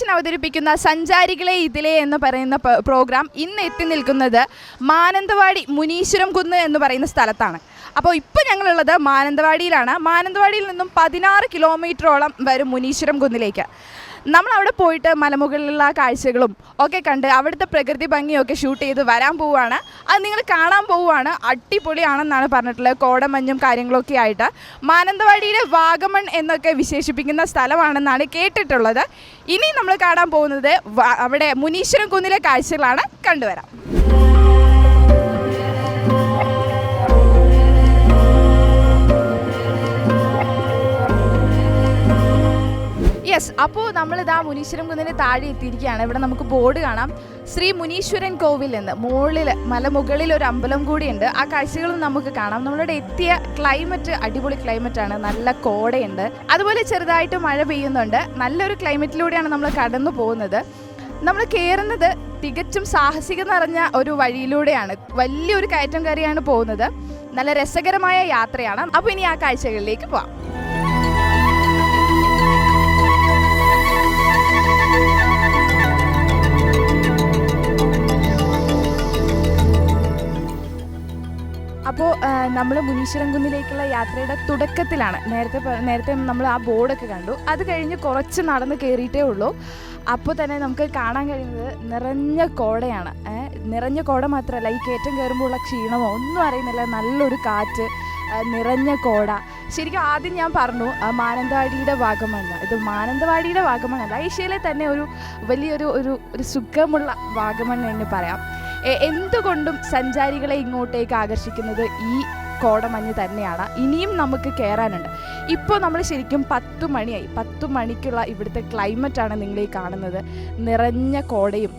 ദൂരദർശൻ അവതരിപ്പിക്കുന്ന സഞ്ചാരികളെ ഇതിലെ എന്ന് പറയുന്ന പ്രോഗ്രാം ഇന്ന് എത്തി നിൽക്കുന്നത് മാനന്തവാടി മുനീശ്വരം കുന്ന് എന്ന് പറയുന്ന സ്ഥലത്താണ്. അപ്പോൾ ഇപ്പോൾ ഞങ്ങളുള്ളത് മാനന്തവാടിയിലാണ്. മാനന്തവാടിയിൽ നിന്നും പതിനാറ് കിലോമീറ്ററോളം വരും മുനീശ്വരം കുന്നിലേക്ക്. നമ്മൾ അവിടെ പോയിട്ട് മലമുകളിലുള്ള കാഴ്ചകളും ഒക്കെ കണ്ട് അവിടുത്തെ പ്രകൃതി ഭംഗിയൊക്കെ ഷൂട്ട് ചെയ്ത് വരാൻ പോവുകയാണ്. അത് നിങ്ങൾ കാണാൻ പോവുകയാണ്. അടിപൊളിയാണെന്നാണ് പറഞ്ഞിട്ടുള്ളത്. കോടമഞ്ഞും കാര്യങ്ങളൊക്കെ ആയിട്ട്. മാനന്തവാടിയിലെ വാഗമൺ എന്നൊക്കെ വിശേഷിപ്പിക്കുന്ന സ്ഥലമാണെന്നാണ് കേട്ടിട്ടുള്ളത്. ഇനി നമ്മൾ കാണാൻ പോകുന്നത് അവിടെ മുനീശ്വരം കുന്നിലെ കാഴ്ചകളാണ് കണ്ടുവരാം. യെസ് അപ്പോൾ നമ്മളിതാ മുനീശ്വരം കുന്നിന് താഴെ എത്തിയിരിക്കുകയാണ്. ഇവിടെ നമുക്ക് ബോർഡ് കാണാം. ശ്രീ മുനീശ്വരൻ കോവിൽ എന്ന്. മുകളിൽ മലമുകളിൽ ഒരു അമ്പലം കൂടിയുണ്ട്. ആ കാഴ്ചകളും നമുക്ക് കാണാം. നമ്മളിവിടെ എത്തിയ ക്ലൈമറ്റ് അടിപൊളി ക്ലൈമറ്റ് ആണ്. നല്ല കോടയുണ്ട്. അതുപോലെ ചെറുതായിട്ട് മഴ പെയ്യുന്നുണ്ട്. നല്ലൊരു ക്ലൈമറ്റിലൂടെയാണ് നമ്മൾ കടന്നു പോകുന്നത്. നമ്മൾ കയറുന്നത് തികച്ചും സാഹസികം നിറഞ്ഞ ഒരു വഴിയിലൂടെയാണ്. വലിയൊരു കയറ്റം കയറിയാണ് പോകുന്നത്. നല്ല രസകരമായ യാത്രയാണ്. അപ്പോൾ ഇനി ആ കാഴ്ചകളിലേക്ക് പോവാം. അപ്പോൾ നമ്മൾ മുനീശ്വരംകുന്നിലേക്കുള്ള യാത്രയുടെ തുടക്കത്തിലാണ്. നേരത്തെ നേരത്തെ നമ്മൾ ആ ബോർഡൊക്കെ കണ്ടു. അത് കഴിഞ്ഞ് കുറച്ച് നടന്ന് കയറിയിട്ടേ ഉള്ളൂ. അപ്പോൾ തന്നെ നമുക്ക് കാണാൻ കഴിയുന്നത് നിറഞ്ഞ കോടയാണ്. നിറഞ്ഞ കോട മാത്രമല്ല ഈ കയറ്റം കയറുമ്പോഴുള്ള ക്ഷീണമോ ഒന്നും അറിയുന്നില്ല. നല്ലൊരു കാറ്റ് നിറഞ്ഞ കോട. ശരിക്കും ആദ്യം ഞാൻ പറഞ്ഞു മാനന്തവാടിയുടെ വാഗമണ് ഇത് മാനന്തവാടിയുടെ വാഗമണല്ല ഏഷ്യയിലെ തന്നെ ഒരു വലിയൊരു ഒരു ഒരു സുഖമുള്ള വാഗമണ് എന്ന് പറയാം. എന്തുകൊണ്ടും സഞ്ചാരികളെ ഇങ്ങോട്ടേക്ക് ആകർഷിക്കുന്നത് ഈ കോടമഞ്ഞ് തന്നെയാണ്. ഇനിയും നമുക്ക് കയറാനുണ്ട് ഇപ്പോൾ നമ്മൾ ശരിക്കും പത്ത് മണിയായി. പത്ത് മണിക്കുള്ള ഇവിടുത്തെ ക്ലൈമറ്റാണ് നിങ്ങൾ ഈ കാണുന്നത്. നിറഞ്ഞ കോടയും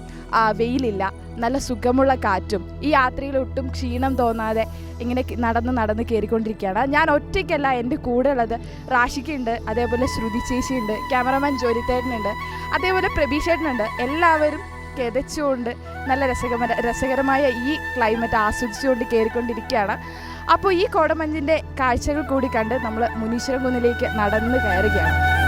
വെയിലില്ല. നല്ല സുഖമുള്ള കാറ്റും ഈ യാത്രയിൽ ഒട്ടും ക്ഷീണം തോന്നാതെ ഇങ്ങനെ നടന്ന് നടന്ന് കയറിക്കൊണ്ടിരിക്കുകയാണ് ഞാൻ ഒറ്റയ്ക്കല്ല എന്റെ കൂടെ ഉള്ളത് റാഷിക്കുണ്ട് അതേപോലെ ശ്രുതി ചേച്ചിയുണ്ട് ക്യാമറമാൻ ജോലിത്തേട്ടനുണ്ട് അതേപോലെ പ്രബീഷേട്ടനുണ്ട് എല്ലാവരും കിതച്ചുകൊണ്ട് നല്ല രസകര രസകരമായ ഈ ക്ലൈമറ്റ് ആസ്വദിച്ചുകൊണ്ട് കയറിക്കൊണ്ടിരിക്കുകയാണ്. അപ്പോൾ ഈ കോടമഞ്ഞിന്റെ കാഴ്ചകൾ കൂടി കണ്ട് നമ്മൾ മുനീശ്വരം കുന്നിലേക്ക് നടന്ന് കയറുകയാണ്.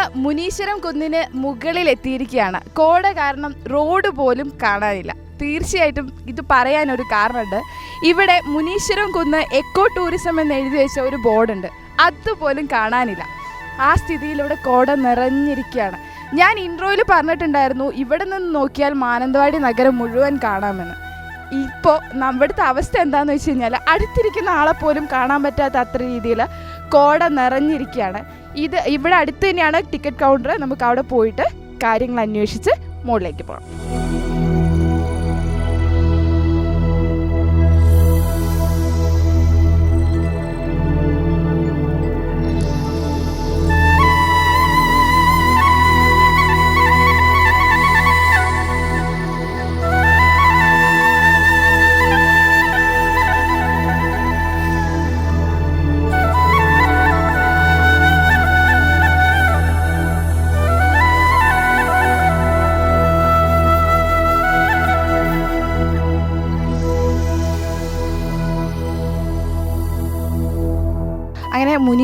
നമ്മൾ മുനീശ്വരം കുന്നിന് മുകളിൽ എത്തിയിരിക്കുകയാണ് കോട കാരണം റോഡ് പോലും കാണാനില്ല. തീർച്ചയായിട്ടും ഇത് പറയാനൊരു കാരണമുണ്ട്. ഇവിടെ മുനീശ്വരം കുന്ന് എക്കോ ടൂറിസം എന്ന് എഴുതി വെച്ച ഒരു ബോർഡുണ്ട്. അതുപോലും കാണാനില്ല. ആ സ്ഥിതിയിൽ ഇവിടെ കോട നിറഞ്ഞിരിക്കുകയാണ്. ഞാൻ ഇൻട്രോയിൽ പറഞ്ഞിട്ടുണ്ടായിരുന്നു ഇവിടെ നിന്ന് നോക്കിയാൽ മാനന്തവാടി നഗരം മുഴുവൻ കാണാമെന്ന്. ഇപ്പോൾ നമ്മുടെ അവസ്ഥ എന്താണെന്ന് വെച്ച് കഴിഞ്ഞാൽ അടുത്തിരിക്കുന്ന ആളെ പോലും കാണാൻ പറ്റാത്ത അത്ര രീതിയിൽ കോട നിറഞ്ഞിരിക്കുകയാണ്. ഇത് ഇവിടെ അടുത്ത് തന്നെയാണ് ടിക്കറ്റ് കൗണ്ടർ. നമുക്ക് അവിടെ പോയിട്ട് കാര്യങ്ങൾ അന്വേഷിച്ച് മുകളിലേക്ക് പോകാം.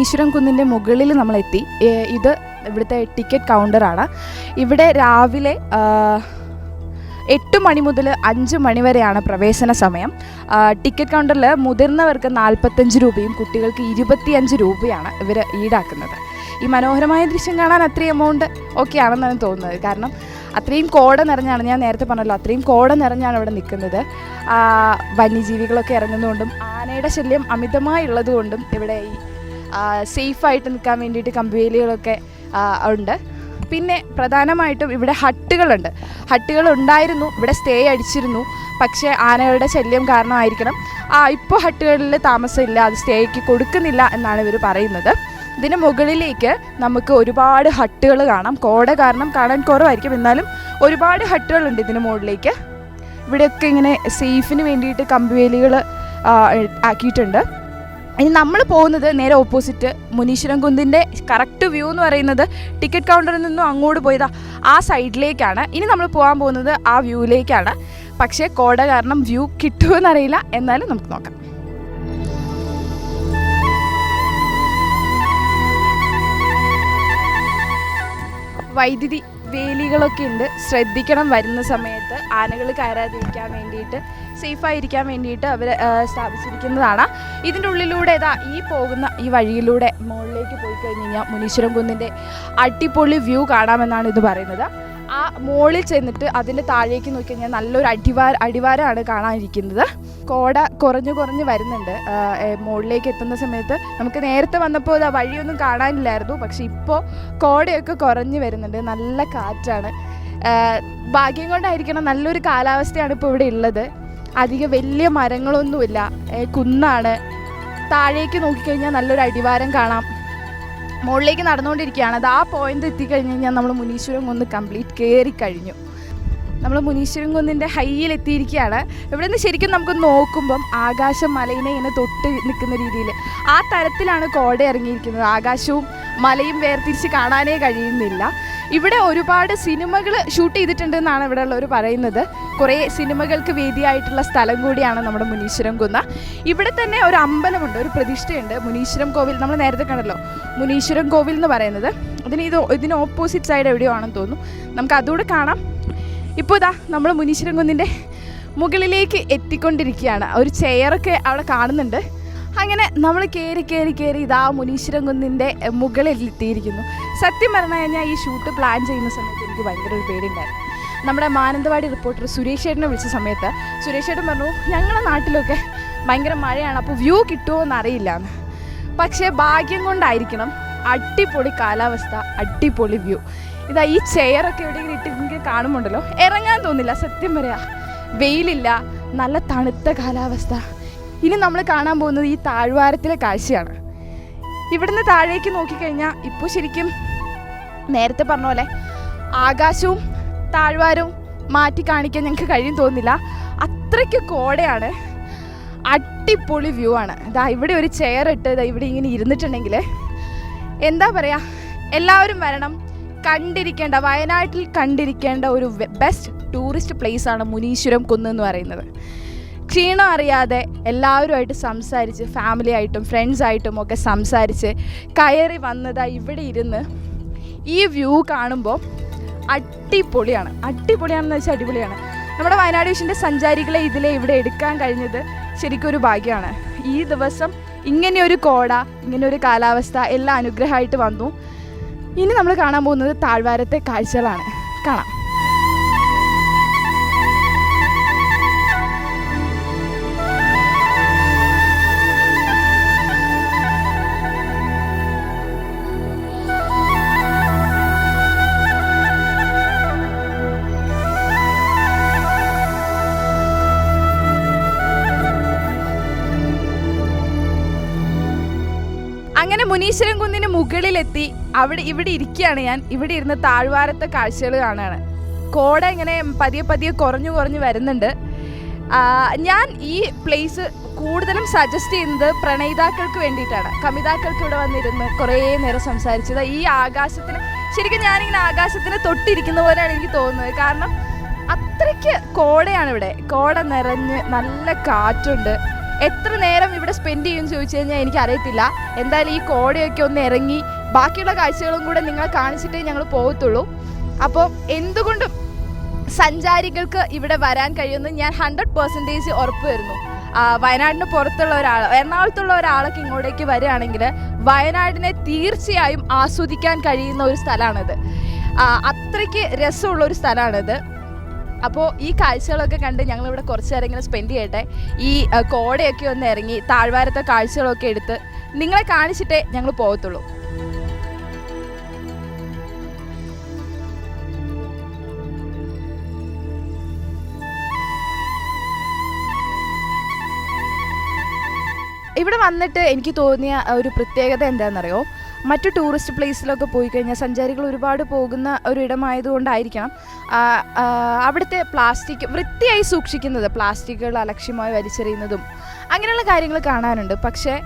മുനീശ്വരം കുന്നിന്റെ മുകളിൽ നമ്മളെത്തി. ഇത് ഇവിടുത്തെ ടിക്കറ്റ് കൗണ്ടറാണ്. ഇവിടെ രാവിലെ എട്ട് മണി മുതൽ അഞ്ച് മണി വരെയാണ് പ്രവേശന സമയം. ടിക്കറ്റ് കൗണ്ടറിൽ മുതിർന്നവർക്ക് നാൽപ്പത്തഞ്ച് രൂപയും കുട്ടികൾക്ക് ഇരുപത്തിയഞ്ച് രൂപയാണ് ഇവർ ഈടാക്കുന്നത്. ഈ മനോഹരമായ ദൃശ്യം കാണാൻ അത്രയും എമൗണ്ട് ആണെന്നാണ് തോന്നുന്നത്. കാരണം അത്രയും കോട നിറഞ്ഞാണ് ഞാൻ നേരത്തെ പറഞ്ഞല്ലോ അത്രയും കോട നിറഞ്ഞാണ് ഇവിടെ നിൽക്കുന്നത്. വന്യജീവികളൊക്കെ ഇറങ്ങുന്നതുകൊണ്ടും ആനയുടെ ശല്യം അമിതമായുള്ളതുകൊണ്ടും ഇവിടെ സേഫായിട്ട് നിൽക്കാൻ വേണ്ടിയിട്ട് കമ്പിവേലികളൊക്കെ ഉണ്ട്. പിന്നെ പ്രധാനമായിട്ടും ഇവിടെ ഹട്ടുകളുണ്ട്. ഹട്ടുകൾ ഉണ്ടായിരുന്നു ഇവിടെ സ്റ്റേ അടിച്ചിരുന്നു. പക്ഷേ ആനകളുടെ ശല്യം കാരണമായിരിക്കണം. ആ ഇപ്പോൾ ഹട്ടുകളിൽ താമസമില്ല അത് സ്റ്റേക്ക് കൊടുക്കുന്നില്ല എന്നാണ് ഇവർ പറയുന്നത്. ഇതിന് മുകളിലേക്ക് നമുക്ക് ഒരുപാട് ഹട്ടുകൾ കാണാം. കോട കാരണം കാണാൻ കുറവായിരിക്കും. എന്നാലും ഒരുപാട് ഹട്ടുകളുണ്ട് ഇതിന് മുകളിലേക്ക്. ഇവിടെയൊക്കെ ഇങ്ങനെ സേഫിന് വേണ്ടിയിട്ട് കമ്പിവേലികൾ ആക്കിയിട്ടുണ്ട്. ഇനി നമ്മൾ പോകുന്നത് നേരെ ഓപ്പോസിറ്റ് മുനീശ്വരൻ കുന്നിന്റെ കറക്റ്റ് വ്യൂ എന്ന് പറയുന്നത് ടിക്കറ്റ് കൗണ്ടറിൽ നിന്നും അങ്ങോട്ട് പോയതാ ആ സൈഡിലേക്കാണ് ഇനി നമ്മൾ പോകാൻ പോകുന്നത് ആ വ്യൂവിലേക്കാണ് പക്ഷേ കോട കാരണം വ്യൂ കിട്ടുമെന്നറിയില്ല. എന്നാലും നമുക്ക് നോക്കാം. വൈദ്യുതി വേലികളൊക്കെ ഉണ്ട്. ശ്രദ്ധിക്കണം വരുന്ന സമയത്ത്. ആനകൾ കയറാതിരിക്കാൻ വേണ്ടിയിട്ട് സേഫായിരിക്കാൻ വേണ്ടിയിട്ട് അവർ സ്ഥാപിച്ചിരിക്കുന്നതാണ്. ഇതിന്റെ ഉള്ളിലൂടെ ഇതാ ഈ പോകുന്ന ഈ വഴിയിലൂടെ മുകളിലേക്ക് പോയി കഴിഞ്ഞ് കഴിഞ്ഞാൽ മുനീശ്വരം കുന്നിന്റെ അടിപൊളി വ്യൂ കാണാമെന്നാണ് ഇത് പറയുന്നത്. ആ മുകളിൽ ചെന്നിട്ട് അതിന്റെ താഴേക്ക് നോക്കി കഴിഞ്ഞാൽ നല്ലൊരു അടിവാര അടിവാരമാണ് കാണാനിരിക്കുന്നത്. കോട കുറഞ്ഞു കുറഞ്ഞ് വരുന്നുണ്ട്. മുകളിലേക്ക് എത്തുന്ന സമയത്ത് നമുക്ക് നേരത്തെ വന്നപ്പോൾ ആ വഴിയൊന്നും കാണാനില്ലായിരുന്നു. പക്ഷെ ഇപ്പോൾ കോടയൊക്കെ കുറഞ്ഞു വരുന്നുണ്ട്. നല്ല കാറ്റാണ്. ഭാഗ്യം കൊണ്ടായിരിക്കണം നല്ലൊരു കാലാവസ്ഥയാണ് ഇപ്പോൾ ഇവിടെ ഉള്ളത്. അധികം വലിയ മരങ്ങളൊന്നുമില്ല. കുന്നാണ്. താഴേക്ക് നോക്കിക്കഴിഞ്ഞാൽ നല്ലൊരു അടിവാരം കാണാം. മുകളിലേക്ക് നടന്നുകൊണ്ടിരിക്കുകയാണ്. അത് ആ പോയിന്റ് എത്തിക്കഴിഞ്ഞ് കഴിഞ്ഞാൽ നമ്മൾ മുനീശ്വരം കുന്ന് കംപ്ലീറ്റ് കയറി കഴിഞ്ഞു. നമ്മൾ മുനീശ്വരം കുന്നിന്റെ ഹൈയിൽ എത്തിയിരിക്കുകയാണ്. ഇവിടെ നിന്ന് ശരിക്കും നമുക്ക് നോക്കുമ്പം ആകാശം മലയിനെ ഇങ്ങനെ തൊട്ട് നിൽക്കുന്ന രീതിയിൽ ആ തരത്തിലാണ് കോട ഇറങ്ങിയിരിക്കുന്നത്. ആകാശവും മലയും വേർതിരിച്ച് കാണാനേ കഴിയുന്നില്ല. ഇവിടെ ഒരുപാട് സിനിമകൾ ഷൂട്ട് ചെയ്തിട്ടുണ്ടെന്നാണ് ഇവിടെ ഉള്ളവർ പറയുന്നത്. കുറേ സിനിമകൾക്ക് വേദിയായിട്ടുള്ള സ്ഥലം കൂടിയാണ് നമ്മുടെ മുനീശ്വരം കുന്ന. ഇവിടെ തന്നെ ഒരു അമ്പലമുണ്ട് ഒരു പ്രതിഷ്ഠയുണ്ട്. മുനീശ്വരം കോവിൽ നമ്മൾ നേരത്തെ കണ്ടല്ലോ. മുനീശ്വരം കോവിൽ എന്ന് പറയുന്നത്. അതിന് ഇത് ഇതിന് ഓപ്പോസിറ്റ് സൈഡ് എവിടെയോ ആണെന്ന് തോന്നുന്നു. നമുക്ക് അതുകൂടെ കാണാം. ഇപ്പോൾ ഇതാ നമ്മൾ മുനീശ്വരം കുന്നിന്റെ മുകളിലേക്ക് എത്തിക്കൊണ്ടിരിക്കുകയാണ്. ഒരു ചെയറൊക്കെ അവിടെ കാണുന്നുണ്ട്. അങ്ങനെ നമ്മൾ കയറി കയറി കയറി ഇതാ മുനീശ്വരം കുന്നിന്റെ മുകളിൽ എത്തിയിരിക്കുന്നു. സത്യം പറഞ്ഞു കഴിഞ്ഞാൽ ഈ ഷൂട്ട് പ്ലാൻ ചെയ്യുന്ന സമയത്ത് എനിക്ക് ഭയങ്കര ഒരു പേടിയുണ്ടായിരുന്നു. നമ്മുടെ മാനന്തവാടി റിപ്പോർട്ടർ സുരേഷ് ചേട്ടനെ വിളിച്ച സമയത്ത് സുരേഷ് ചേട്ടൻ പറഞ്ഞു ഞങ്ങളുടെ നാട്ടിലൊക്കെ ഭയങ്കര മഴയാണ് അപ്പോൾ വ്യൂ കിട്ടുമോ എന്നറിയില്ല എന്ന്. പക്ഷേ ഭാഗ്യം കൊണ്ടായിരിക്കണം അടിപൊളി കാലാവസ്ഥ അടിപൊളി വ്യൂ ഇതാ ഈ ചെയറൊക്കെ എവിടെയെങ്കിലും ഇട്ടിട്ടെങ്കിൽ കാണുമ്പോണ്ടല്ലോ ഇറങ്ങാൻ തോന്നില്ല. സത്യം പറയാ വെയിലില്ല നല്ല തണുത്ത കാലാവസ്ഥ. ഇനി നമ്മൾ കാണാൻ പോകുന്നത് ഈ താഴ്വാരത്തിലെ കാഴ്ചയാണ്. ഇവിടുന്ന് താഴേക്ക് നോക്കിക്കഴിഞ്ഞാൽ ഇപ്പോൾ ശരിക്കും നേരത്തെ പറഞ്ഞ പോലെ ആകാശവും താഴ്വാരവും മാറ്റി കാണിക്കാൻ ഞങ്ങൾക്ക് കഴിയും തോന്നില്ല അത്രയ്ക്ക് കോടയാണ്. അടിപൊളി വ്യൂ ആണ്. ഇതാ ഇവിടെ ഒരു ചെയർ ഇട്ട് ഇതാ ഇവിടെ ഇങ്ങനെ ഇരുന്നിട്ടുണ്ടെങ്കിൽ എന്താ പറയുക എല്ലാവരും വരണം. കണ്ടിരിക്കേണ്ട വയനാട്ടിൽ കണ്ടിരിക്കേണ്ട ഒരു ബെസ്റ്റ് ടൂറിസ്റ്റ് പ്ലേസ് ആണ് മുനീശ്വരം കുന്ന് എന്ന് പറയുന്നത്. ക്ഷീണം അറിയാതെ എല്ലാവരുമായിട്ട് സംസാരിച്ച് ഫാമിലി ആയിട്ടും ഫ്രണ്ട്സ് ആയിട്ടും ഒക്കെ സംസാരിച്ച് കയറി വന്നതാ ഇവിടെ ഇരുന്ന് ഈ വ്യൂ കാണുമ്പോൾ അടിപൊളിയാണ്. അടിപൊളിയാണെന്ന് വെച്ചാൽ അടിപൊളിയാണ്. നമ്മുടെ വയനാട് വിഷന്റെ സഞ്ചാരികളെ ഇതിലെ ഇവിടെ എടുക്കാൻ കഴിഞ്ഞത് ശരിക്കും ഒരു ഭാഗ്യമാണ്. ഈ ദിവസം ഇങ്ങനെയൊരു കോട ഇങ്ങനെയൊരു കാലാവസ്ഥ എല്ലാം അനുഗ്രഹമായിട്ട് വന്നു. ഇനി നമ്മൾ കാണാൻ പോകുന്നത് താഴ്വാരത്തെ കാഴ്ചകളാണ്. കാണാം. മുകളിലെത്തി അവിടെ ഇവിടെ ഇരിക്കുകയാണ് ഞാൻ. ഇവിടെ ഇരുന്ന് താഴ്വാരത്തെ കാഴ്ചകൾ കാണുകയാണ്. കോട ഇങ്ങനെ പതിയെ പതിയെ കുറഞ്ഞു കുറഞ്ഞു വരുന്നുണ്ട്. ഞാൻ ഈ പ്ലേസ് കൂടുതലും സജസ്റ്റ് ചെയ്യുന്നത് പ്രണയിതാക്കൾക്ക് വേണ്ടിയിട്ടാണ്. കമിതാക്കൾക്ക് ഇവിടെ വന്നിരുന്ന് കുറേ നേരം സംസാരിച്ചത്. ഈ ആകാശത്തിന് ശരിക്കും ഞാനിങ്ങനെ ആകാശത്തിന് തൊട്ടിരിക്കുന്ന പോലെയാണ് എനിക്ക് തോന്നുന്നത്. കാരണം അത്രയ്ക്ക് കോടയാണ് ഇവിടെ. കോട നിറഞ്ഞ് നല്ല കാറ്റുണ്ട്. എത്ര നേരം ഇവിടെ സ്പെൻഡ് ചെയ്യുമെന്ന് ചോദിച്ചു കഴിഞ്ഞാൽ എനിക്ക് അറിയത്തില്ല എന്തായാലും ഈ കോടയൊക്കെ ഒന്ന് ഇറങ്ങി ബാക്കിയുള്ള കാഴ്ചകളും കൂടെ നിങ്ങൾ കാണിച്ചിട്ടേ ഞങ്ങൾ പോകത്തുള്ളൂ. അപ്പോൾ എന്തുകൊണ്ടും സഞ്ചാരികൾക്ക് ഇവിടെ വരാൻ കഴിയുമെന്ന് ഞാൻ ഹൺഡ്രഡ് പെർസെന്റേജ് ഉറപ്പ് വരുന്നു വയനാടിന് പുറത്തുള്ള ഒരാൾ എറണാകുളത്തുള്ള ഒരാളൊക്കെ ഇങ്ങോട്ടേക്ക് വരികയാണെങ്കിൽ വയനാടിനെ തീർച്ചയായും ആസ്വദിക്കാൻ കഴിയുന്ന ഒരു സ്ഥലമാണിത്. അത്രയ്ക്ക് രസമുള്ള ഒരു സ്ഥലമാണിത്. അപ്പോൾ ഈ കാഴ്ചകളൊക്കെ കണ്ട് ഞങ്ങളിവിടെ കുറച്ച് നേരം ഇങ്ങനെ സ്പെൻഡ് ചെയ്യട്ടെ. ഈ കോടയൊക്കെ ഒന്ന് ഇറങ്ങി താഴ്വാരത്തെ കാഴ്ചകളൊക്കെ എടുത്ത് നിങ്ങളെ കാണിച്ചിട്ടേ ഞങ്ങൾ പോകത്തുള്ളൂ ഇവിടെ വന്നിട്ട് എനിക്ക് തോന്നിയ ഒരു പ്രത്യേകത എന്താണെന്നറിയോ? മറ്റു ടൂറിസ്റ്റ് പ്ലേസിലൊക്കെ പോയി കഴിഞ്ഞാൽ സഞ്ചാരികൾ ഒരുപാട് പോകുന്ന ഒരു ഇടമായതുകൊണ്ടായിരിക്കണം. അവിടുത്തെ പ്ലാസ്റ്റിക് വൃത്തിയായി സൂക്ഷിക്കുന്നത്. പ്ലാസ്റ്റിക്കുകൾ അലക്ഷ്യമായി വലിച്ചെറിയുന്നതും അങ്ങനെയുള്ള കാര്യങ്ങൾ കാണാനുണ്ട്. പക്ഷേ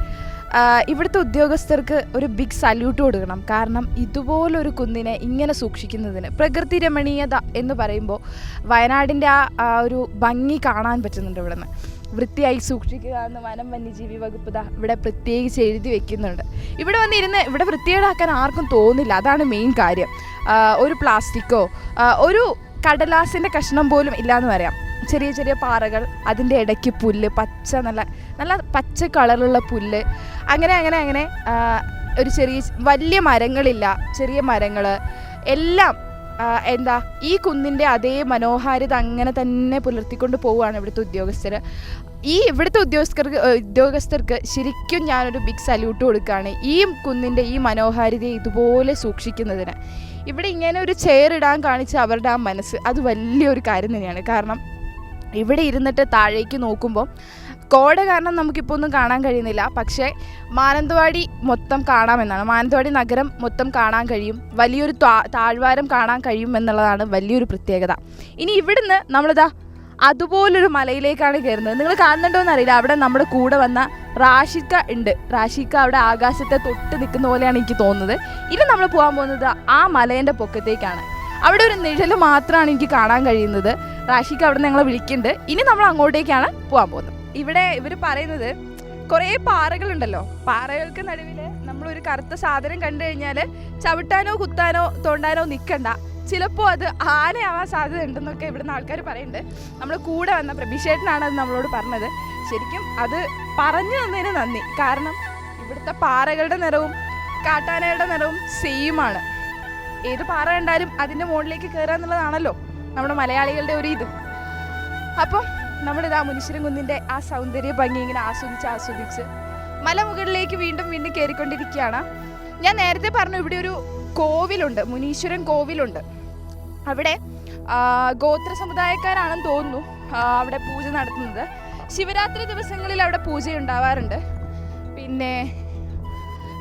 ഇവിടുത്തെ ഉദ്യോഗസ്ഥർക്ക് ഒരു ബിഗ് സല്യൂട്ട് കൊടുക്കണം. കാരണം ഇതുപോലൊരു കുന്നിനെ ഇങ്ങനെ സൂക്ഷിക്കുന്നതിന് പ്രകൃതി രമണീയത എന്ന് പറയുമ്പോൾ വയനാടിന്റെ ആ ഒരു ഭംഗി കാണാൻ പറ്റുന്നുണ്ട് ഇവിടെ നിന്ന് വൃത്തിയായി സൂക്ഷിക്കുക എന്ന് വനം വന്യജീവി വകുപ്പ് ഇവിടെ പ്രത്യേകിച്ച് എഴുതി വെക്കുന്നുണ്ട്. ഇവിടെ വന്നിരുന്ന് ഇവിടെ വൃത്തികേടാക്കാൻ ആർക്കും തോന്നില്ല അതാണ് മെയിൻ കാര്യം. ഒരു പ്ലാസ്റ്റിക്കോ ഒരു കടലാസിന്റെ കഷ്ണം പോലും ഇല്ലയെന്ന് പറയാം. ചെറിയ ചെറിയ പാറകൾ അതിന്റെ ഇടയ്ക്ക് പുല്ല് പച്ച നല്ല നല്ല പച്ച കളറുള്ള പുല്ല് അങ്ങനെ അങ്ങനെ അങ്ങനെ ഒരു ചെറിയ വലിയ മരങ്ങളില്ല ചെറിയ മരങ്ങൾ എല്ലാം എന്താ ഈ കുന്നിന്റെ അതേ മനോഹാരിത അങ്ങനെ തന്നെ പുലർത്തിക്കൊണ്ട് പോവുകയാണ് ഇവിടുത്തെ ഉദ്യോഗസ്ഥർ ഈ ഇവിടുത്തെ ഉദ്യോഗസ്ഥർക്ക് ഉദ്യോഗസ്ഥർക്ക് ശരിക്കും ഞാനൊരു ബിഗ് സല്യൂട്ട് കൊടുക്കുകയാണ്. ഈ കുന്നിന്റെ ഈ മനോഹാരിതയെ ഇതുപോലെ സൂക്ഷിക്കുന്നതിന്. ഇവിടെ ഇങ്ങനെ ഒരു ചെയർ ഇടാൻ കാണിച്ച അവരുടെ ആ മനസ്സ് അത് വലിയൊരു കാര്യം തന്നെയാണ്. കാരണം ഇവിടെ ഇരുന്നിട്ട് താഴേക്ക് നോക്കുമ്പോൾ കോട കാരണം നമുക്കിപ്പോൾ ഒന്നും കാണാൻ കഴിയുന്നില്ല. പക്ഷേ മാനന്തവാടി മൊത്തം കാണാമെന്നാണ്. മാനന്തവാടി നഗരം മൊത്തം കാണാൻ കഴിയും. വലിയൊരു താഴ്വാരം കാണാൻ കഴിയും എന്നുള്ളതാണ് വലിയൊരു പ്രത്യേകത. ഇനി ഇവിടുന്ന് നമ്മളിതാ അതുപോലൊരു മലയിലേക്കാണ് കയറുന്നത്. നിങ്ങൾ കാണുന്നുണ്ടോ അറിയില്ല അവിടെ നമ്മുടെ കൂടെ വന്ന റാഷിക്ക ഉണ്ട്. റാഷിക്ക അവിടെ ആകാശത്തെ തൊട്ട് നിൽക്കുന്ന പോലെയാണ് എനിക്ക് തോന്നുന്നത്. ഇനി നമ്മൾ പോകാൻ പോകുന്നത് ആ മലേന്റെ പൊക്കത്തേക്കാണ്. അവിടെ ഒരു നിഴൽ മാത്രമാണ് എനിക്ക് കാണാൻ കഴിയുന്നത്. റാഷിക്ക അവിടെ ഞങ്ങളെ വിളിക്കുന്നുണ്ട്. ഇനി നമ്മൾ അങ്ങോട്ടേക്കാണ് പോകാൻ പോകുന്നത്. ഇവിടെ ഇവർ പറയുന്നത് കുറേ പാറകളുണ്ടല്ലോ. പാറകൾക്ക് നടുവിൽ നമ്മളൊരു കറുത്ത സാധനം കണ്ടു കഴിഞ്ഞാൽ ചവിട്ടാനോ കുത്താനോ തോണ്ടാനോ നിൽക്കണ്ട ചിലപ്പോൾ അത് ആനയാവാൻ സാധ്യത ഉണ്ടെന്നൊക്കെ ഇവിടുന്ന് ആൾക്കാർ പറയുന്നുണ്ട്. നമ്മൾ കൂടെ വന്ന പ്രഭിഷേട്ടനാണ് അത് നമ്മളോട് പറഞ്ഞത്. ശരിക്കും അത് പറഞ്ഞു തന്നതിന് നന്ദി. കാരണം ഇവിടുത്തെ പാറകളുടെ നിറവും കാട്ടാനകളുടെ നിറവും സെയിമാണ് ഏത് പാറ കണ്ടാലും അതിന്റെ മുകളിലേക്ക് കയറുക എന്നുള്ളതാണല്ലോ നമ്മുടെ മലയാളികളുടെ ഒരു ഇത്. അപ്പം നമ്മളിതാ മുനീശ്വരൻ കുന്നിന്റെ ആ സൗന്ദര്യ ഭംഗി ഇങ്ങനെ ആസ്വദിച്ച് ആസ്വദിച്ച് മലമുകളിലേക്ക് വീണ്ടും വീണ്ടും കയറിക്കൊണ്ടിരിക്കുകയാണ്. ഞാൻ നേരത്തെ പറഞ്ഞു ഇവിടെ ഒരു കോവിലുണ്ട് മുനീശ്വരൻ കോവിലുണ്ട്. അവിടെ ഗോത്ര സമുദായക്കാരാണെന്ന് തോന്നുന്നു അവിടെ പൂജ നടത്തുന്നത്. ശിവരാത്രി ദിവസങ്ങളിൽ അവിടെ പൂജ ഉണ്ടാവാറുണ്ട്. പിന്നെ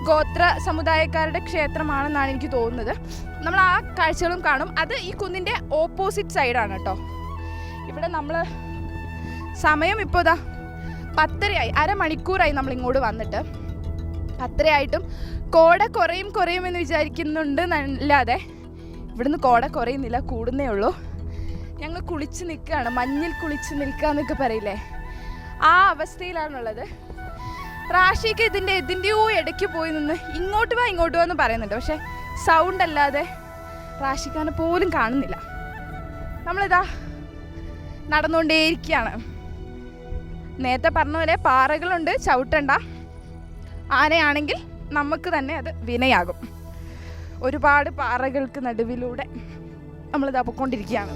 ഗോത്ര സമുദായക്കാരുടെ ക്ഷേത്രമാണെന്നാണ് എനിക്ക് തോന്നുന്നത്. നമ്മൾ ആ കാഴ്ചകളും കാണും. അത് ഈ കുന്നിന്റെ ഓപ്പോസിറ്റ് സൈഡാണ് കേട്ടോ. ഇവിടെ നമ്മൾ സമയം ഇപ്പോൾ ഇതാ പത്തരയായി അരമണിക്കൂറായി നമ്മൾ ഇങ്ങോട്ട് വന്നിട്ട്. പത്തരയായിട്ടും കോട കുറയും കുറയും എന്ന് വിചാരിക്കുന്നുണ്ട് അല്ലാതെ ഇവിടുന്ന് കോട കുറയുന്നില്ല കൂടുന്നേ ഉള്ളൂ. ഞങ്ങൾ കുളിച്ച് നിൽക്കുകയാണ് മഞ്ഞിൽ കുളിച്ച് നിൽക്കുക എന്നൊക്കെ പറയില്ലേ? ആ അവസ്ഥയിലാണുള്ളത്. റാഷിക്ക് ഇതിന്റെ ഇതിന്റെയോ ഇടയ്ക്ക് പോയി നിന്ന് ഇങ്ങോട്ട് വാ ഇങ്ങോട്ട് വാ എന്ന് പറയുന്നുണ്ട്. പക്ഷേ സൗണ്ട് അല്ലാതെ റാഷിക്കാനെ പോലും കാണുന്നില്ല. നമ്മളിതാ നടന്നുകൊണ്ടേയിരിക്കുകയാണ്. നേരത്തെ പറഞ്ഞ പോലെ പാറകളുണ്ട് ചവിട്ടണ്ട. ആനയാണെങ്കിൽ നമുക്ക് തന്നെ അത് വിനയാകും. ഒരുപാട് പാറകൾക്ക് നടുവിലൂടെ നമ്മളിതാ പൊയ്ക്കൊണ്ടിരിക്കുകയാണ്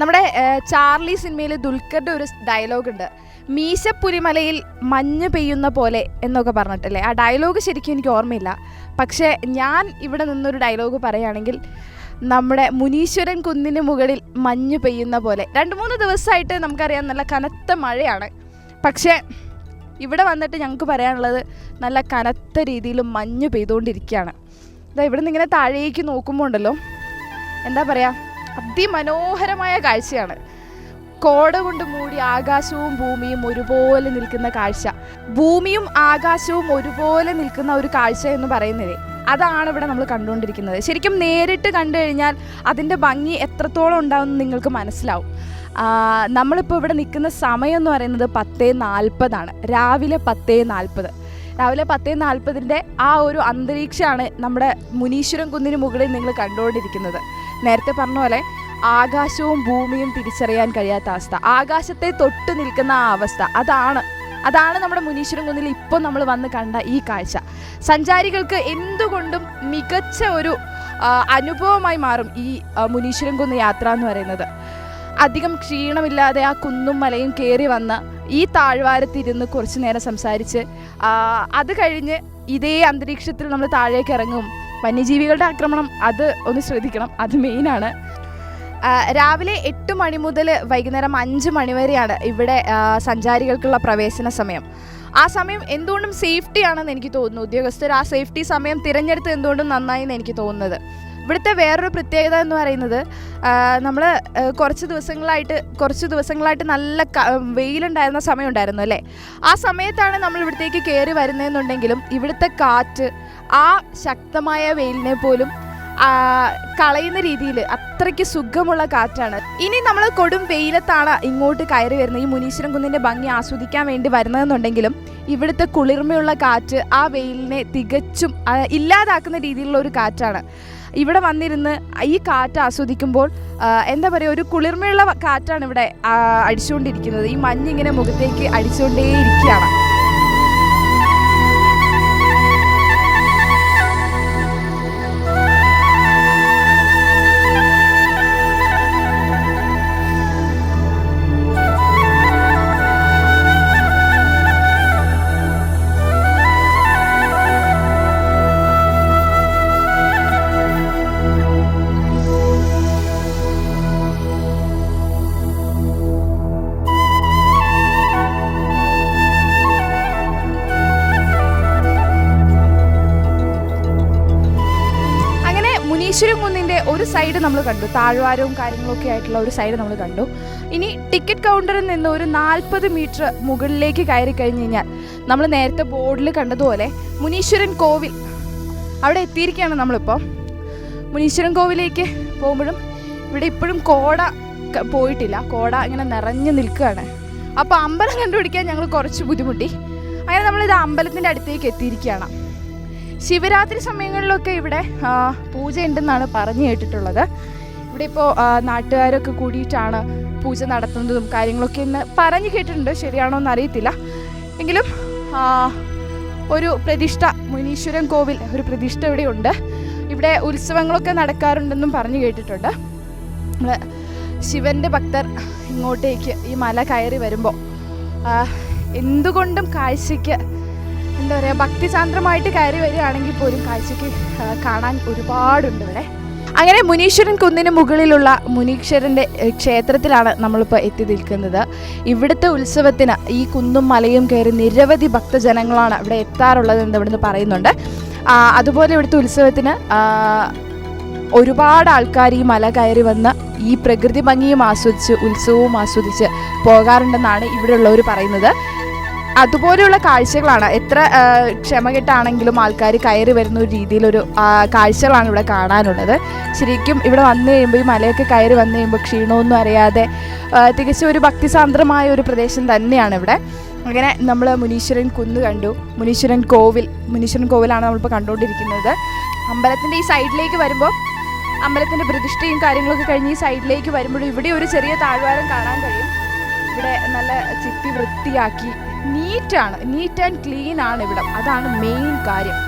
നമ്മുടെ ചാർലി സിനിമയിൽ ദുൽഖറിന്റെ ഒരു ഡയലോഗ് ഉണ്ട് മീശപ്പുലിമലയിൽ മഞ്ഞ് പെയ്യുന്ന പോലെ എന്നൊക്കെ പറഞ്ഞിട്ടല്ലേ? ആ ഡയലോഗ് ശരിക്കും എനിക്ക് ഓർമ്മയില്ല. പക്ഷേ ഞാൻ ഇവിടെ നിന്നൊരു ഡയലോഗ് പറയുകയാണെങ്കിൽ നമ്മുടെ മുനീശ്വരൻ കുന്നിന് മുകളിൽ മഞ്ഞ് പെയ്യുന്ന പോലെ. രണ്ട് മൂന്ന് ദിവസമായിട്ട് നമുക്കറിയാം നല്ല കനത്ത മഴയാണ്. പക്ഷേ ഇവിടെ വന്നിട്ട് ഞങ്ങൾക്ക് പറയാനുള്ളത് നല്ല കനത്ത രീതിയിൽ മഞ്ഞ് പെയ്തുകൊണ്ടിരിക്കുകയാണ്. ഇതാ ഇവിടെ നിന്ന് ഇങ്ങനെ താഴേക്ക് നോക്കുമ്പോൾ ഉണ്ടല്ലോ എന്താ പറയുക അതിമനോഹരമായ കാഴ്ചയാണ്. കോട കൊണ്ട് മൂടി ആകാശവും ഭൂമിയും ഒരുപോലെ നിൽക്കുന്ന കാഴ്ച. ഭൂമിയും ആകാശവും ഒരുപോലെ നിൽക്കുന്ന ഒരു കാഴ്ച എന്ന് പറയുന്നത് അതാണ് ഇവിടെ നമ്മൾ കണ്ടുകൊണ്ടിരിക്കുന്നത്. ശരിക്കും നേരിട്ട് കണ്ടു കഴിഞ്ഞാൽ അതിന്റെ ഭംഗി എത്രത്തോളം ഉണ്ടാവും നിങ്ങൾക്ക് മനസ്സിലാവും. നമ്മളിപ്പോൾ ഇവിടെ നിൽക്കുന്ന സമയം എന്ന് പറയുന്നത് പത്തേ നാൽപ്പതാണ്. രാവിലെ പത്തേ നാൽപ്പത്. രാവിലെ പത്തേ നാൽപ്പതിന്റെ ആ ഒരു അന്തരീക്ഷമാണ് നമ്മുടെ മുനീശ്വരൻ കുന്നിന് മുകളിൽ നിങ്ങൾ കണ്ടുകൊണ്ടിരിക്കുന്നത്. നേരത്തെ പറഞ്ഞ പോലെ ആകാശവും ഭൂമിയും തിരിച്ചറിയാൻ കഴിയാത്ത അവസ്ഥ. ആകാശത്തെ തൊട്ട് നിൽക്കുന്ന ആ അവസ്ഥ. അതാണ് അതാണ് നമ്മുടെ മുനീശ്വരൻ കുന്നിൽ ഇപ്പോൾ നമ്മൾ വന്ന് കണ്ട ഈ കാഴ്ച. സഞ്ചാരികൾക്ക് എന്തുകൊണ്ടും മികച്ച ഒരു അനുഭവമായി മാറും ഈ മുനീശ്വരം കുന്ന് യാത്ര എന്ന് പറയുന്നത്. അധികം ക്ഷീണമില്ലാതെ ആ കുന്നും മലയും കയറി വന്ന് ഈ താഴ്വാരത്തിരുന്ന് കുറച്ച് നേരം സംസാരിച്ച് അത് കഴിഞ്ഞ് ഇതേ അന്തരീക്ഷത്തിൽ നമ്മൾ താഴേക്ക് ഇറങ്ങും. വന്യജീവികളുടെ ആക്രമണം അത് ഒന്ന് ശ്രദ്ധിക്കണം. അത് മെയിനാണ് രാവിലെ എട്ട് മണി മുതൽ വൈകുന്നേരം അഞ്ച് മണി വരെയാണ് ഇവിടെ സഞ്ചാരികൾക്കുള്ള പ്രവേശന സമയം. ആ സമയം എന്തുകൊണ്ടും സേഫ്റ്റി ആണെന്ന് എനിക്ക് തോന്നുന്നു. ഉദ്യോഗസ്ഥർ ആ സേഫ്റ്റി സമയം തിരഞ്ഞെടുത്ത് എന്തുകൊണ്ടും നന്നായി എന്ന് എനിക്ക് തോന്നുന്നത്. ഇവിടുത്തെ വേറൊരു പ്രത്യേകത എന്ന് പറയുന്നത് നമ്മൾ കുറച്ച് ദിവസങ്ങളായിട്ട് കുറച്ച് ദിവസങ്ങളായിട്ട് നല്ല വെയിലുണ്ടായിരുന്ന സമയം ഉണ്ടായിരുന്നു അല്ലേ? ആ സമയത്താണ് നമ്മൾ ഇവിടത്തേക്ക് കയറി വരുന്നതെന്നുണ്ടെങ്കിലും ഇവിടുത്തെ കാറ്റ് ആ ശക്തമായ വെയിലിനെ പോലും കളയുന്ന രീതിയിൽ അത്രയ്ക്ക് സുഖമുള്ള കാറ്റാണ്. ഇനി നമ്മൾ കൊടും വെയിലത്താണ് ഇങ്ങോട്ട് കയറി വരുന്നത്. ഈ മുനീശ്വരൻ കുന്നിന്റെ ഭംഗി ആസ്വദിക്കാൻ വേണ്ടി വരുന്നതെന്നുണ്ടെങ്കിലും ഇവിടുത്തെ കുളിർമയുള്ള കാറ്റ് ആ വെയിലിനെ തികച്ചും ഇല്ലാതാക്കുന്ന രീതിയിലുള്ള ഒരു കാറ്റാണ്. ഇവിടെ വന്നിരുന്ന് ഈ കാറ്റ് ആസ്വദിക്കുമ്പോൾ എന്താ പറയുക ഒരു കുളിർമയുള്ള കാറ്റാണ് ഇവിടെ അടിച്ചുകൊണ്ടിരിക്കുന്നത്. ഈ മഞ്ഞിങ്ങനെ മുഖത്തേക്ക് അടിച്ചുകൊണ്ടേയിരിക്കുകയാണ്. സൈഡ് നമ്മൾ കണ്ടു. താഴ്വാരവും കാര്യങ്ങളൊക്കെ ആയിട്ടുള്ള ഒരു സൈഡ് നമ്മൾ കണ്ടു. ഇനി ടിക്കറ്റ് കൗണ്ടറിൽ നിന്ന് ഒരു നാൽപ്പത് മീറ്റർ മുകളിലേക്ക് കയറി കഴിഞ്ഞ് കഴിഞ്ഞാൽ നമ്മൾ നേരത്തെ ബോർഡിൽ കണ്ടതുപോലെ മുനീശ്വരൻ കോവിൽ അവിടെ എത്തിയിരിക്കുകയാണ് നമ്മളിപ്പോൾ മുനീശ്വരൻ കോവിലേക്ക് പോകുമ്പോഴും ഇവിടെ ഇപ്പോഴും കോട പോയിട്ടില്ല. കോട ഇങ്ങനെ നിറഞ്ഞു നിൽക്കുകയാണ്. അപ്പോൾ അമ്പലം കണ്ടുപിടിക്കാൻ ഞങ്ങൾ കുറച്ച് ബുദ്ധിമുട്ടി. അങ്ങനെ നമ്മളിത് അമ്പലത്തിന്റെ അടുത്തേക്ക് എത്തിയിരിക്കുകയാണ്. ശിവരാത്രി സമയങ്ങളിലൊക്കെ ഇവിടെ പൂജ പൂജയുണ്ടെന്നാണ് പറഞ്ഞു കേട്ടിട്ടുള്ളത്. ഇവിടെ ഇപ്പോൾ നാട്ടുകാരൊക്കെ കൂടിയിട്ടാണ് പൂജ നടത്തുന്നതും കാര്യങ്ങളൊക്കെ എന്ന് പറഞ്ഞു കേട്ടിട്ടുണ്ട്. ശരിയാണോ എന്ന് അറിയത്തില്ല. എങ്കിലും ഒരു പ്രതിഷ്ഠ മുനീശ്വരൻ കോവിൽ ഒരു പ്രതിഷ്ഠ ഇവിടെ ഉണ്ട് ഇവിടെ ഉത്സവങ്ങളൊക്കെ നടക്കാറുണ്ടെന്നും പറഞ്ഞു കേട്ടിട്ടുണ്ട്. നമ്മൾ ശിവന്റെ ഭക്തർ ഇങ്ങോട്ടേക്ക് ഈ മല കയറി വരുമ്പോൾ എന്തുകൊണ്ടും കാഴ്ചയ്ക്ക് എന്താ പറയുക ഭക്തിസാന്ദ്രമായിട്ട് കയറി വരികയാണെങ്കിൽ പോലും കാഴ്ചയ്ക്ക് കാണാൻ ഒരുപാടുണ്ട് ഇവിടെ. അങ്ങനെ മുനീശ്വരൻ കുന്നിന് മുകളിലുള്ള മുനീശ്വരന്റെ ക്ഷേത്രത്തിലാണ് നമ്മളിപ്പോൾ എത്തി നിൽക്കുന്നത്. ഇവിടുത്തെ ഉത്സവത്തിന് ഈ കുന്നും മലയും കയറി നിരവധി ഭക്തജനങ്ങളാണ് ഇവിടെ എത്താറുള്ളത് എന്ന് ഇവിടുന്ന് പറയുന്നുണ്ട്. അതുപോലെ ഇവിടുത്തെ ഉത്സവത്തിന് ഒരുപാട് ആൾക്കാർ ഈ മല കയറി വന്ന് ഈ പ്രകൃതി ഭംഗിയും ആസ്വദിച്ച് ഉത്സവവും ആസ്വദിച്ച് പോകാറുണ്ടെന്നാണ് ഇവിടെയുള്ളവർ പറയുന്നത്. അതുപോലെയുള്ള കാഴ്ചകളാണ്. എത്ര ക്ഷമ ക്ഷമകെട്ടാണെങ്കിലും ആൾക്കാർ കയറി വരുന്ന ഒരു രീതിയിലൊരു കാഴ്ചകളാണ് ഇവിടെ കാണാനുള്ളത്. ശരിക്കും ഇവിടെ വന്നു കഴിയുമ്പോൾ ഈ മലയൊക്കെ കയറി വന്നു കഴിയുമ്പോൾ ക്ഷീണമൊന്നും അറിയാതെ തികച്ചും ഒരു ഭക്തിസാന്ദ്രമായ ഒരു പ്രദേശം തന്നെയാണ് ഇവിടെ. അങ്ങനെ നമ്മൾ മുനീശ്വരൻ കുന്ന് കണ്ടു. മുനീശ്വരൻ കോവിൽ മുനീശ്വരൻ കോവിലാണ് നമ്മളിപ്പോൾ കണ്ടുകൊണ്ടിരിക്കുന്നത്. അമ്പലത്തിന്റെ ഈ സൈഡിലേക്ക് വരുമ്പോൾ അമ്പലത്തിന്റെ പ്രതിഷ്ഠയും കാര്യങ്ങളൊക്കെ കഴിഞ്ഞ് ഈ സൈഡിലേക്ക് വരുമ്പോഴും ഇവിടെ ഒരു ചെറിയ താഴ്വാരം കാണാൻ കഴിയും. ഇവിടെ നല്ല ചിത്തി വൃത്തിയാക്കി നീറ്റാണ് നീറ്റ് ആൻഡ് ക്ലീൻ ആണ് ഇവിടെ. അതാണ് മെയിൻ കാര്യം.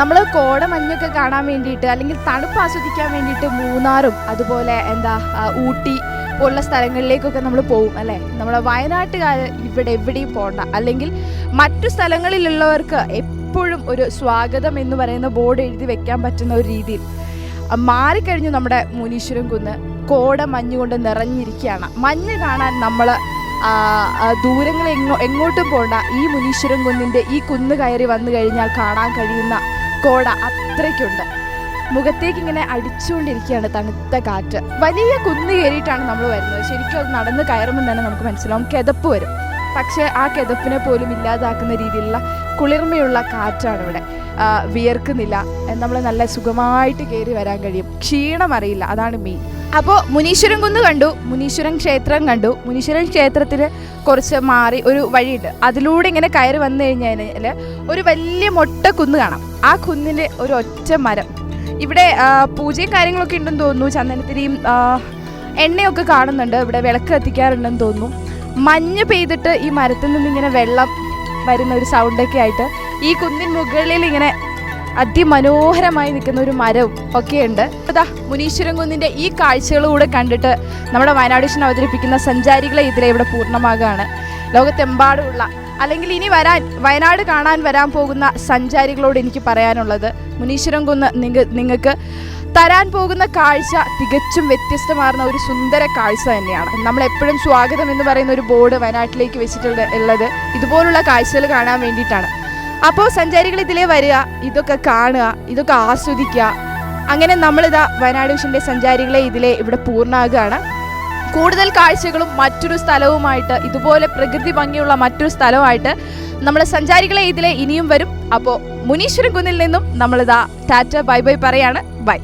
നമ്മൾ കോട കോടമഞ്ഞൊക്കെ കാണാൻ വേണ്ടിയിട്ട് അല്ലെങ്കിൽ തണുപ്പ് ആസ്വദിക്കാൻ വേണ്ടിയിട്ട് മൂന്നാറും അതുപോലെ എന്താ ഊട്ടി പോലുള്ള സ്ഥലങ്ങളിലേക്കൊക്കെ നമ്മൾ പോകും അല്ലേ? നമ്മളെ വയനാട്ടുകാർ ഇവിടെ എവിടെയും പോകണ്ട അല്ലെങ്കിൽ മറ്റു സ്ഥലങ്ങളിലുള്ളവർക്ക് എപ്പോഴും ഒരു സ്വാഗതം എന്ന് പറയുന്ന ബോർഡ് എഴുതി വെക്കാൻ പറ്റുന്ന ഒരു രീതിയിൽ. മാറിക്കഴിഞ്ഞു നമ്മുടെ മുനീശ്വരം കുന്ന് കോട മഞ്ഞുകൊണ്ട് നിറഞ്ഞിരിക്കുകയാണ്. മഞ്ഞ് കാണാൻ നമ്മൾ ദൂരങ്ങൾ എങ്ങോ എങ്ങോട്ടും പോണ്ട. ഈ മുനീശ്വരൻ കുന്നിന്റെ ഈ കുന്ന് കയറി വന്നു കഴിഞ്ഞാൽ കാണാൻ കഴിയുന്ന കോട അത്രയ്ക്കുണ്ട്. മുഖത്തേക്ക് ഇങ്ങനെ അടിച്ചുകൊണ്ടിരിക്കുകയാണ് തണുത്ത കാറ്റ്. വലിയ കുന്ന് കയറിയിട്ടാണ് നമ്മൾ വരുന്നത്. ശരിക്കും അത് നടന്ന് കയറുമ്പോൾ തന്നെ നമുക്ക് മനസ്സിലാവും. കിതപ്പ് വരും. പക്ഷേ ആ കിതപ്പിനെ പോലും ഇല്ലാതാക്കുന്ന രീതിയിലുള്ള കുളിർമയുള്ള കാറ്റാണ് ഇവിടെ. വിയർക്കുന്നില്ല. നമ്മൾ നല്ല സുഖമായിട്ട് കയറി വരാൻ കഴിയും. ക്ഷീണം അറിയില്ല. അതാണ് മെയിൻ അപ്പോൾ മുനീശ്വരൻ കുന്ന് കണ്ടു മുനീശ്വരൻ ക്ഷേത്രം കണ്ടു. മുനീശ്വരൻ ക്ഷേത്രത്തിൽ കുറച്ച് മാറി ഒരു വഴിയുണ്ട്. അതിലൂടെ ഇങ്ങനെ കയറി വന്നു കഴിഞ്ഞാൽ ഒരു വലിയ മൊട്ട കുന്ന് കാണാം. ആ കുന്നിന്റെ ഒരു ഒറ്റ മരം. ഇവിടെ പൂജയും കാര്യങ്ങളൊക്കെ ഉണ്ടെന്ന് തോന്നുന്നു. ചന്ദനത്തിരിയും എണ്ണയൊക്കെ കാണുന്നുണ്ട്. ഇവിടെ വിളക്ക് കത്തിക്കാറുണ്ടെന്ന് തോന്നുന്നു. മഞ്ഞ് പെയ്തിട്ട് ഈ മരത്തിൽ നിന്ന് ഇങ്ങനെ വെള്ളം വരുന്ന ഒരു സൗണ്ടൊക്കെ ആയിട്ട് ഈ കുന്നിൻ മുകളിൽ ഇങ്ങനെ അതിമനോഹരമായി നിൽക്കുന്ന ഒരു മരവും ഒക്കെയുണ്ട്. അതാ മുനീശ്വരം കുന്നിന്റെ ഈ കാഴ്ചകളൂടെ കണ്ടിട്ട് നമ്മുടെ വയനാട് വിഷൻ അവതരിപ്പിക്കുന്ന സഞ്ചാരികളെ ഇതിലെ ഇവിടെ പൂർണമാകുകയാണ് ലോകത്തെമ്പാടുമുള്ള അല്ലെങ്കിൽ ഇനി വരാൻ വയനാട് കാണാൻ വരാൻ പോകുന്ന സഞ്ചാരികളോട് എനിക്ക് പറയാനുള്ളത് മുനീശ്വരം കുന്ന് നിങ്ങൾ നിങ്ങൾക്ക് തരാൻ പോകുന്ന കാഴ്ച തികച്ചും വ്യത്യസ്തമാർന്ന ഒരു സുന്ദര കാഴ്ച തന്നെയാണ്. നമ്മൾ എപ്പോഴും സ്വാഗതം എന്ന് പറയുന്ന ഒരു ബോർഡ് വയനാട്ടിലേക്ക് വെച്ചിട്ടുള്ള ഉള്ളത്. ഇതുപോലുള്ള കാഴ്ചകൾ കാണാൻ വേണ്ടിയിട്ടാണ്. അപ്പോൾ സഞ്ചാരികൾ ഇതിലേ വരിക ഇതൊക്കെ കാണുക ഇതൊക്കെ ആസ്വദിക്കുക. അങ്ങനെ നമ്മളിതാ വയനാട് വിഷന്റെ സഞ്ചാരികളെ ഇതിലെ ഇവിടെ പൂർണമാകുകയാണ് കൂടുതൽ കാഴ്ചകളും മറ്റൊരു സ്ഥലവുമായിട്ട് ഇതുപോലെ പ്രകൃതി ഭംഗിയുള്ള മറ്റൊരു സ്ഥലവുമായിട്ട് നമ്മൾ സഞ്ചാരികളെ ഇതിലെ ഇനിയും വരും. അപ്പോൾ മുനീശ്വരൻ കുന്നിൽ നിന്നും നമ്മളിതാ ടാറ്റ ബൈ ബൈ പറയാണ്. ബൈ.